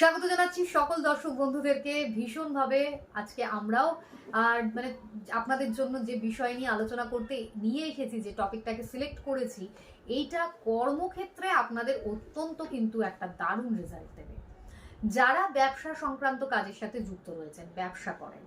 স্বাগত জানাচ্ছি সকল দর্শক বন্ধুদেরকে ভীষণভাবে আজকে আমরাও, আর মানে আপনাদের জন্য যে বিষয় নিয়ে আলোচনা করতে নিয়ে এসেছি, যে টপিকটাকে সিলেক্ট করেছি, এইটা কর্মক্ষেত্রে আপনাদের অত্যন্ত কিন্তু একটা দারুণ রেজাল্ট দেবে। যারা ব্যবসা সংক্রান্ত কাজের সাথে যুক্ত রয়েছেন, ব্যবসা করেন,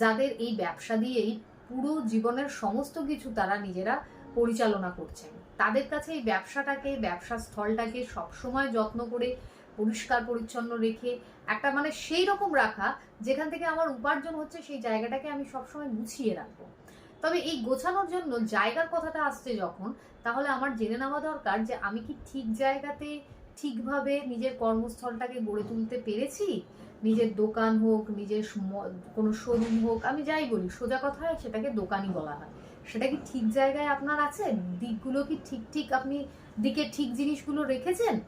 যাদের এই ব্যবসা দিয়েই পুরো জীবনের সমস্ত কিছু তারা নিজেরা পরিচালনা করছেন, তাদের কাছে এই ব্যবসাটাকে, ব্যবসা স্থলটাকে সবসময় যত্ন করে পরিষ্কার পরিচ্ছন্ন রেখে একটা মানে সেই রকম রাখা যেখান থেকে আমার উপার্জন হচ্ছে সেই জায়গাটাকে আমি সবসময় গুছিয়ে রাখব। তবে এই গোছানোর জন্য জায়গার কথাটা আসছে যখন, তাহলে আমার জেনে নেওয়া দরকার যে আমি কি ঠিক জায়গাতে ঠিকভাবে নিজের কর্মস্থলটাকে গড়ে তুলতে পেরেছি? নিজের দোকান হোক, নিজের কোনো শোরুম হোক, আমি যাই বলি, সোজা কথায় সেটাকে দোকানই বলা হয়। সেটা কি ঠিক জায়গায় আপনার আছে? দিকগুলো কি ঠিক ঠিক আপনি দিকে ঠিক জিনিসগুলো রেখেছেন?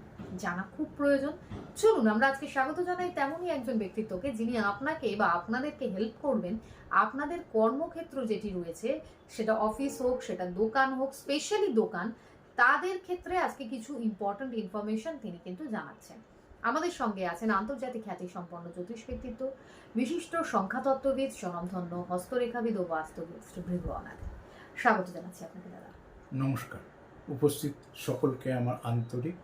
জানা খুব প্রয়োজন। চলুন, আমরা আজকে স্বাগত জানাই তেমনই একজন ব্যক্তিত্বকে যিনি আপনাকে বা আপনাদেরকে হেল্প করবেন। আপনাদের কর্মক্ষেত্র যেটি রয়েছে, সেটা অফিস হোক, সেটা দোকান হোক স্পেশালি দোকান, তাদের ক্ষেত্রে আজকে কিছু ইম্পর্ট্যান্ট ইনফরমেশন তিনি কিন্তু জানাচ্ছেন। আমাদের সঙ্গে আছেন আন্তর্জাতিক খ্যাতি সম্পন্ন জ্যোতিষ ব্যক্তিত্ব, বিশিষ্ট সংখ্যাতত্ত্ববিদ, স্বনামধন্য হস্তরেখাবিদ ও বাস্তবিদ শ্রী ভৃগু স্বাগত জানাচ্ছি আপনাকে, দাদা। নমস্কার। উপস্থিত সকলকে আমার আন্তরিক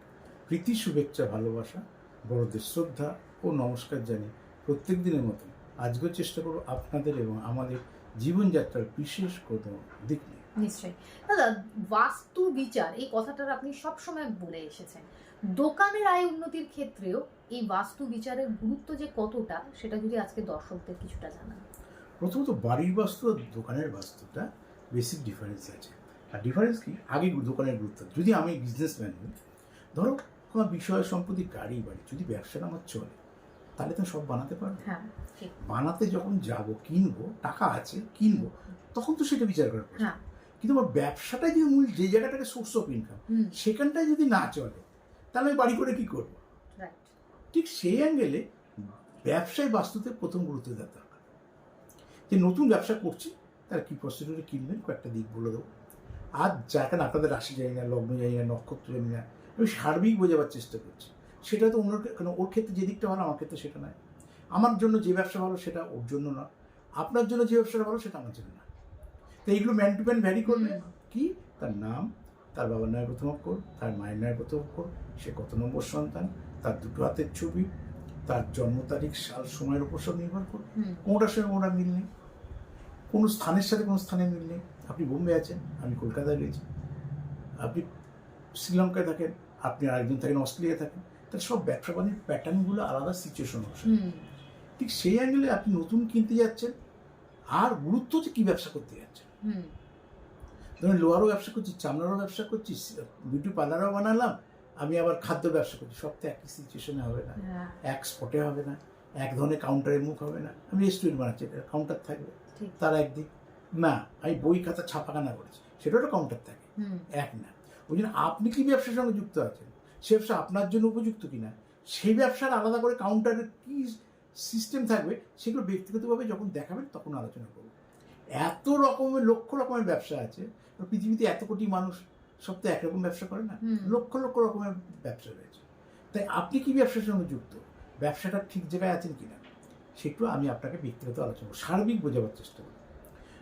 প্রীতি শুভেচ্ছা ভালোবাসা বড়দের শ্রদ্ধা ও নমস্কার জানিয়ে প্রত্যেক দিনের মতো আজকেও চেষ্টা করব আপনাদের এবং আমাদের জীবনযাত্রার বিশেষ কোনো দিক নিয়ে। নিশ্চয়ই। দাদা বাস্তু বিচার এই কথাটার আপনি সবসময় বলে এসেছেন। দোকানের আয় উন্নতির ক্ষেত্রেও এই বাস্তু বিচারের গুরুত্ব যে কতটা সেটা যদি আজকে দর্শকদের কিছুটা জানান। প্রথমত বাড়ির বাস্তু আর দোকানের বাস্তুটা বেসিক ডিফারেন্স আছে। আর ডিফারেন্স কি? আগে দোকানের গুরুত্ব। যদি আমি বিজনেসম্যান হই ধরো কোনো বিষয় সম্পত্তি গাড়ি বাড়ি যদি ব্যবসাটা আমার চলে তাহলে তো সব বানাতে পারব। হ্যাঁ বানাতে যখন যাব কিনবো টাকা আছে কিনবো তখন তো সেটা বিচার করার প্রশ্ন। হ্যাঁ। কিন্তু আমার ব্যবসাটা যদি মূল যে জায়গাটাকে সোর্স অফ ইনকাম সেখানটায় যদি না চলে তাহলে আমি বাড়ি করে কি করব? ঠিক সেই অ্যাঙ্গেলে ব্যবসায় বাস্তুতে প্রথম গুরুত্ব দেওয়া দরকার। যে নতুন ব্যবসা করছি তারা কি প্রসিডিউরে কিনবেন কয়েকটা দিক বলে দেবো। আর যাকে না আপনাদের রাশি জানি না লগ্ন জানি না নক্ষত্র জানি না আমি সার্বিক বোঝাবার চেষ্টা করছি। সেটা তো অন্য কেন ওর ক্ষেত্রে যে দিকটা ভালো আমার ক্ষেত্রে সেটা নয়। আমার জন্য যে ব্যবসা ভালো সেটা ওর জন্য না আপনার জন্য যে ব্যবসাটা ভালো সেটা আমার জন্য না তো এইগুলো ম্যান টু ম্যান ভ্যারি করবে কি? তার নাম তার বাবার নামের প্রথম অক্ষর তার মায়ের নামের প্রথম অক্ষর সে কত নম্বর সন্তান তার দুটো হাতের ছবি তার জন্ম তারিখ সাল সময়ের উপর সব নির্ভর করে। কোনোটার সঙ্গে কোনোটা মিল নেই। কোনো স্থানের সাথে কোনো স্থানে মিল নেই। আপনি বোম্বে আছেন আমি কলকাতায় রয়েছি। আপনি শ্রীলঙ্কায় থাকেন আপনি আরেকজন থাকেন অস্ট্রেলিয়ায় থাকেন তাহলে সব ব্যবসা বাণিজ্যের প্যাটার্নগুলো আলাদা সিচুয়েশন হচ্ছে ঠিক সেই অ্যাঙ্গেলে আপনি নতুন কিনতে যাচ্ছেন আর গুরুত্ব হচ্ছে কী ব্যবসা করতে যাচ্ছেন। হুম। ধরুন লোহারও ব্যবসা করছি চামড়ারও ব্যবসা করছি বিউটি পার্লারও বানালাম আমি আবার খাদ্য ব্যবসা করছি। সব তো একই সিচুয়েশনে হবে না। হ্যাঁ। এক স্পটে হবে না এক ধরনের কাউন্টারের মুখ হবে না। আমি রেস্টুরেন্ট বানাচ্ছি কাউন্টার থাকবে তার একদিক। না আমি বই খাতা ছাপাখানা করেছি সেটাও একটা কাউন্টার থাকে। হুম। এক না। ওই জন্য আপনি কি ব্যবসার সঙ্গে যুক্ত আছেন? সে ব্যবসা আপনার জন্য উপযুক্ত কিনা? সেই ব্যবসার আলাদা করে কাউন্টারের কি সিস্টেম থাকবে? সেগুলো ব্যক্তিগতভাবে যখন দেখাবেন তখন আলোচনা করব। এত রকমের লক্ষ রকমের ব্যবসা আছে। পৃথিবীতে এত কোটি মানুষ সব তো একরকম ব্যবসা করে না। লক্ষ লক্ষ রকমের ব্যবসা রয়েছে। তাই আপনি কি ব্যবসার সঙ্গে যুক্ত? ব্যবসাটা ঠিক জায়গায় আছেন কিনা? সেটু আমি আপনাকে ব্যক্তিগত আলোচনা করব। সার্বিক বোঝাবার চেষ্টা করব।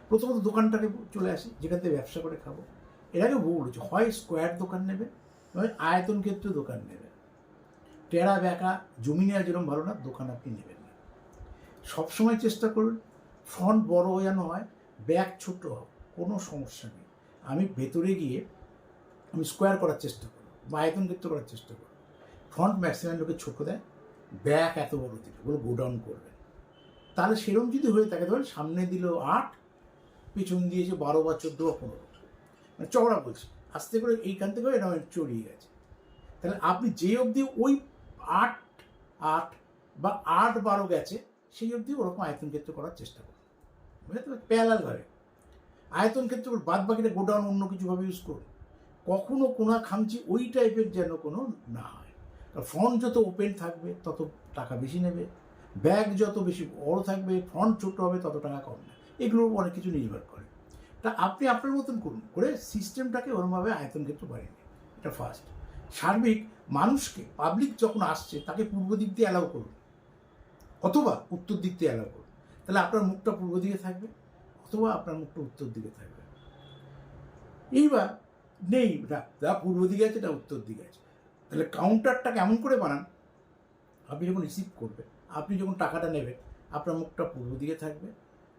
প্রথমত দোকানটাকে চলে আসি যেখান থেকে ব্যবসা করে খাব। এর আগে বহু হয় স্কোয়ার দোকান নেবে নয় আয়তন ক্ষেত্রে দোকান নেবে। টেরা বেঁকা জমি নেওয়া যেরকম ভালো না, দোকান আপনি নেবেন না। সবসময় চেষ্টা করুন ফ্রন্ট বড় যেন হয় ব্যাক ছোট হোক, কোনো সমস্যা নেই। আমি ভেতরে গিয়ে আমি স্কোয়ার করার চেষ্টা করব, বা আয়তন ক্ষেত্র করার চেষ্টা করব। ফ্রন্ট ম্যাক্সিমাম লোকে ছোট দেয় ব্যাক এত বড় দিল, বলে গোডাউন করবেন। তাহলে সেরকম যদি হয়ে থাকে, ধরেন সামনে দিল আট, পিছন দিয়েছে বারো বা চোদ্দ বা পনেরো। মানে চওড়া বলছি। আস্তে করে এইখান থেকে এরকম চড়িয়ে গেছে। তাহলে আপনি যে অবধি ওই আট আট বা আট বারো গেছে, সেই অবধি ওরকম আয়তন ক্ষেত্র করার চেষ্টা করুন। বুঝতে পারছি প্যালালভাবে আয়তন ক্ষেত্র বাদ বাকিটা গোডাউন অন্য কিছুভাবে ইউজ করুন। কখনো কোনা খামচি ওই টাইপের যেন কোনো না হয়। ফ্রন্ট যত ওপেন থাকবে, তত টাকা বেশি নেবে। ব্যাগ যত বেশি বড় থাকবে ফ্রন্ট ছোট হবে, তত টাকা কম নেবে। এগুলোর অনেক কিছু নির্ভর করে। তা আপনি আপনার মতন করুন, করে সিস্টেমটাকে ওরমভাবে আয়তন বাড়িয়ে নিন। এটা ফার্স্ট সার্বিক মানুষকে পাবলিক যখন আসছে, তাকে পূর্ব দিক দিয়ে অ্যালাউ করুন। অথবা উত্তর দিক দিয়ে অ্যালাউ করুন। তাহলে আপনার মুখটা পূর্ব দিকে থাকবে, অথবা আপনার মুখটা উত্তর দিকে থাকবে। এইবার নেই যা পূর্ব দিকে আছে না উত্তর দিকে আছে। তাহলে কাউন্টারটা কেমন করে বানান, আপনি যখন রিসিভ করবেন, আপনি যখন টাকাটা নেবেন, আপনার মুখটা পূর্ব দিকে থাকবে,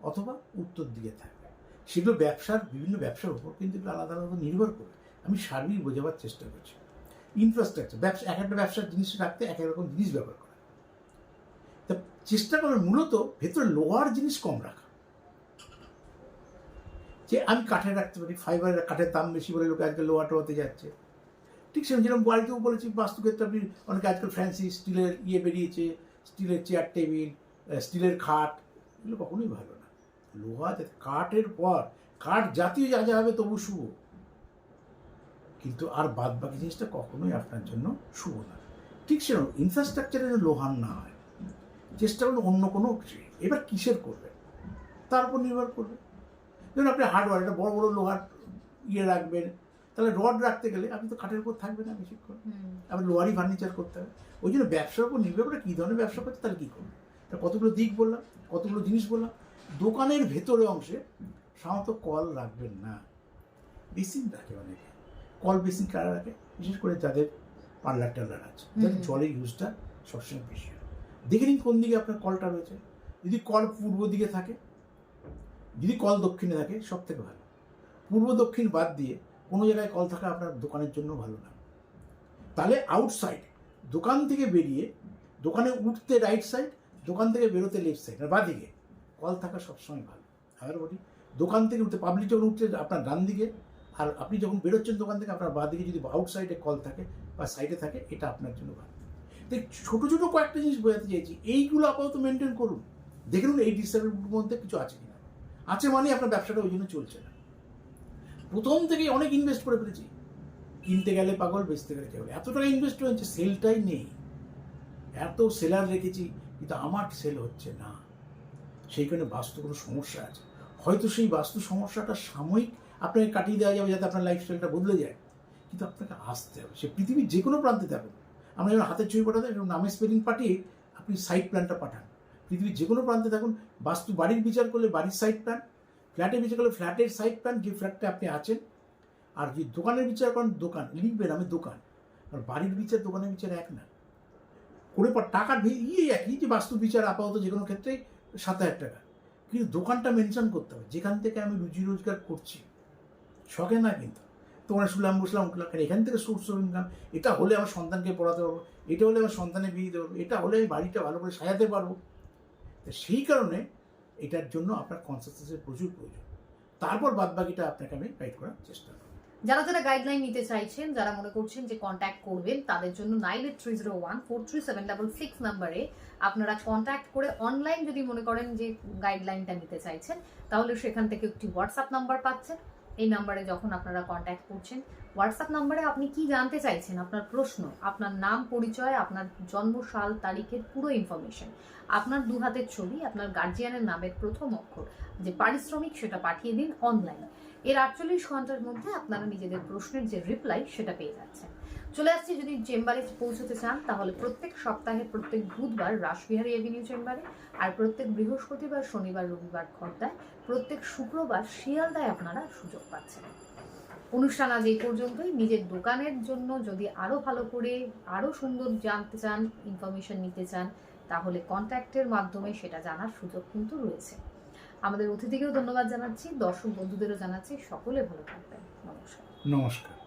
অথবা উত্তর দিকে থাকবে। সেগুলো ব্যবসার বিভিন্ন ব্যবসার উপর কিন্তু আলাদা আলাদা নির্ভর করে। আমি সার্বিক বোঝাবার চেষ্টা করছি। ইনফ্রাস্ট্রাকচার ব্যবসা, এক একটা ব্যবসার জিনিস রাখতে এক এক রকম জিনিস ব্যবহার করা। তা চেষ্টা করবেন মূলত ভেতরে লোহার জিনিস কম রাখা। যে আমি কাঠে রাখতে পারি ফাইবারের কাঠের দাম বেশি বলে লোকে আজকাল লোহা টোহাতে যাচ্ছে। ঠিক সেরকম যেরকম বাড়িতেও বলেছি, বাস্তুক্ষেত্রে আপনি অনেকে আজকাল ফ্যান্সি স্টিলের ইয়ে বেরিয়েছে স্টিলের চেয়ার টেবিল স্টিলের খাট, এগুলো কখনোই ভালো না। লোহা কাঠের পর কাঠ জাতীয় যা যা হবে তবু শুভ। কিন্তু আর বাদ বাকি জিনিসটা কখনোই আপনার জন্য শুভ না। ঠিক সেরকম ইনফ্রাস্ট্রাকচারে যেন লোহার না হয় চেষ্টা করুন অন্য কোনো কিছু। এবার কিসের করবে? তার উপর নির্ভর করবে। ধরুন আপনি হার্ডওয়ার একটা বড় বড় লোহার ইয়ে রাখবেন তাহলে রড রাখতে গেলে আপনি তো কাঠের উপর থাকবেন না বেশিক্ষণ আপনি লোহারই ফার্নিচার করতে হবে। ওই জন্য ব্যবসার উপর নির্ভর করে কী ধরনের ব্যবসা করতে তাহলে কী করবে? তা কতগুলো দিক বললাম কতগুলো জিনিস বললাম দোকানের ভেতরে অংশে সাধারণত কল রাখবেন না। বেসিন রাখে অনেকে। কল বেসিন কারা রাখে? বিশেষ করে যাদের পার্লার টার্লার আছে। জলের ইউজটা সবসময় বেশি হয়। দেখে নিন কোন দিকে আপনার কলটা রয়েছে। যদি কল পূর্ব দিকে থাকে যদি কল দক্ষিণে থাকে সব থেকে ভালো। পূর্ব দক্ষিণ বাদ দিয়ে কোনো জায়গায় কল থাকা আপনার দোকানের জন্য ভালো না। তাহলে আউটসাইড দোকান থেকে বেরিয়ে দোকানে উঠতে রাইট সাইড দোকান থেকে বেরোতে লেফট সাইড আর বাদিকে কল থাকা সবসময় ভালো। আবার বলি, দোকান থেকে উঠতে পাবলিক যখন উঠছে, আপনার ডান দিকে, আর আপনি যখন বেরোচ্ছেন দোকান থেকে, আপনার বাঁ দিকে যদি আউটসাইডে কল থাকে বা সাইডে থাকে, এটা আপনার জন্য ভালো। তো ছোটো ছোটো কয়েকটা জিনিস বোঝাতে চাইছি, এইগুলো আপাতত মেনটেন করুন। দেখে দেখুন এই ডিস্টার্বের মধ্যে কিছু আছে কিনা। আছে মানে আপনার ব্যবসাটা ওই জন্য চলছে না। প্রথম থেকেই অনেক ইনভেস্ট করে ফেলেছি। কিনতে গেলে পাগল, বেচতে গেলে কেবল এত টাকা ইনভেস্ট হয়েছে সেলটাই নেই। এত সেলার রেখেছি, কিন্তু আমার সেল হচ্ছে না। সেই কারণে বাস্তু কোনো সমস্যা আছে। হয়তো সেই বাস্তু সমস্যাটা সাময়িক আপনাকে কাটিয়ে দেওয়া যাবে যাতে আপনার লাইফস্টাইলটা বদলে যায়। কিন্তু আপনাকে আসতে হবে। সে পৃথিবীর যে কোনো প্রান্তে থাকুন। আমরা যেমন হাতের ছবি পাঠাতে এবং নামের স্পেলিং পাঠিয়ে আপনি সাইড প্ল্যানটা পাঠান। পৃথিবীর যে কোনো প্রান্তে থাকুন। বাস্তু বাড়ির বিচার করলে বাড়ির সাইড প্ল্যান ফ্ল্যাটের বিচার করলে ফ্ল্যাটের সাইড প্ল্যান যে ফ্ল্যাটটা আপনি আছেন। আর যদি দোকানের বিচার করেন, দোকান, লিখবেন, আমি দোকান। আর বাড়ির বিচার, দোকানের বিচার এক না। করে পর টাকার ভি- ইয়ে একই যে বাস্তু বিচার আপাতত যে কোনো ক্ষেত্রেই সাত হাজার টাকা। কিন্তু দোকানটা মেনশন করতে হবে। যেখান থেকে আমি রুজি রোজগার করছি, শখে না কিন্তু। তোমার শুনলাম, বসলাম এখান থেকে সোর্স অফ ইনকাম এটা হলে আমার সন্তানকে পড়াতে পারব, এটা হলে আমার সন্তানে বিয়ে পারব, এটা হলে আমি বাড়িটা ভালো করে সাজাতে পারব। তো সেই কারণে এটার জন্য আপনার কনসিস্টেন্সির প্রচুর প্রয়োজন। তারপর বাদ বাকিটা আপনাকে আমি গাইড করার চেষ্টা যারা যারা গাইডলাইন নিতে চাইছেন, যারা মনে করছেন যে কন্ট্যাক্ট করবেন, তাদের জন্য nine eight three zero one four three seven double six নাম্বারে আপনারা কন্ট্যাক্ট করে অনলাইন যদি মনে করেন যে গাইডলাইনটা নিতে চাইছেন, তাহলে সেখান থেকে একটি হোয়াটসঅ্যাপ নাম্বার পাচ্ছেন। এই নাম্বারে যখন আপনারা কন্ট্যাক্ট করছেন হোয়াটসঅ্যাপ নাম্বারে আপনি কি জানতে চাইছেন? আপনার প্রশ্ন, আপনার নাম, পরিচয়, আপনার জন্ম, সাল, তারিখের পুরো ইনফরমেশন আপনার দু হাতের ছবি, আপনার গার্জিয়ানের নামের প্রথম অক্ষর, যে পারিশ্রমিক সেটা পাঠিয়ে দিন অনলাইন এর আটচল্লিশ ঘণ্টার মধ্যে আপনারা নিজেদের প্রশ্নের যে রিপ্লাই সেটা পেয়ে যাচ্ছেন। চলে আসছি যদি চেম্বারে পৌঁছতে চান, তাহলে প্রত্যেক সপ্তাহে, প্রত্যেক বুধবার রাসবিহারী এভিনিউ চেম্বারে আর প্রত্যেক বৃহস্পতিবার, শনিবার, রবিবার খর্দায় প্রত্যেক শুক্রবার শিয়ালদায় আপনারা সুযোগ পাচ্ছেন। অনুষ্ঠান আজ এই পর্যন্তই। নিজের দোকানের জন্য যদি আরও ভালো করে আরও সুন্দর জানতে চান ইনফরমেশন নিতে চান, তাহলে কন্ট্যাক্টের মাধ্যমে সেটা জানার সুযোগ কিন্তু রয়েছে। আমাদের অতিথিকেও ধন্যবাদ জানাচ্ছি দর্শক বন্ধুদেরও জানাচ্ছি সকলে ভালো থাকবেন। নমস্কার। নমস্কার।